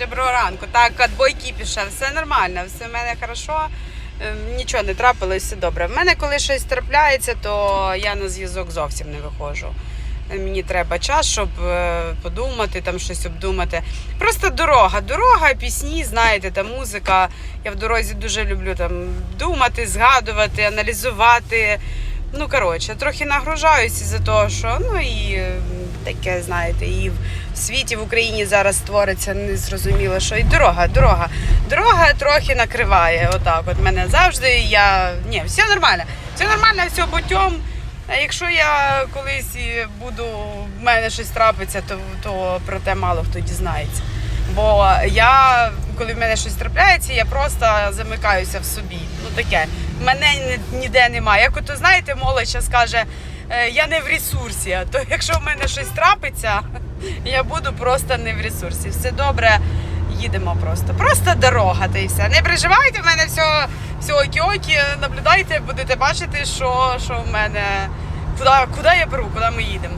Доброго ранку. Так, отбой кіпіша, все нормально, все в мене хорошо. Ем, Нічого не трапилось, все добре. В мене коли щось трапляється, то я на зв'язок зовсім не виходжу. Е, Мені треба час, щоб е, подумати, там щось обдумати. Просто дорога, дорога, пісні, знаєте, та музика. Я в дорозі дуже люблю там думати, згадувати, аналізувати. Ну, коротше, трохи нагружаюся за того, що ну і е, таке, знаєте, і в світі в Україні зараз створиться незрозуміло, що і дорога, дорога. Дорога трохи накриває. Отак. От мене завжди. Я ні, все нормально. Все нормально, все путем. А якщо я колись буду, в мене щось трапиться, то, то про те мало хто дізнається. Бо я, коли в мене щось трапляється, я просто замикаюся в собі. Ну таке. Мене ніде немає. Як ото знаєте, молодь зараз каже, «Е, я не в ресурсі. То якщо в мене щось трапиться, я буду просто не в ресурсі. Все добре, їдемо просто. Просто дорога, та й все. Не переживайте, в мене все, все окі-окі, наблюдайте, будете бачити, що, що в мене, куди, куди я беру, куди ми їдемо.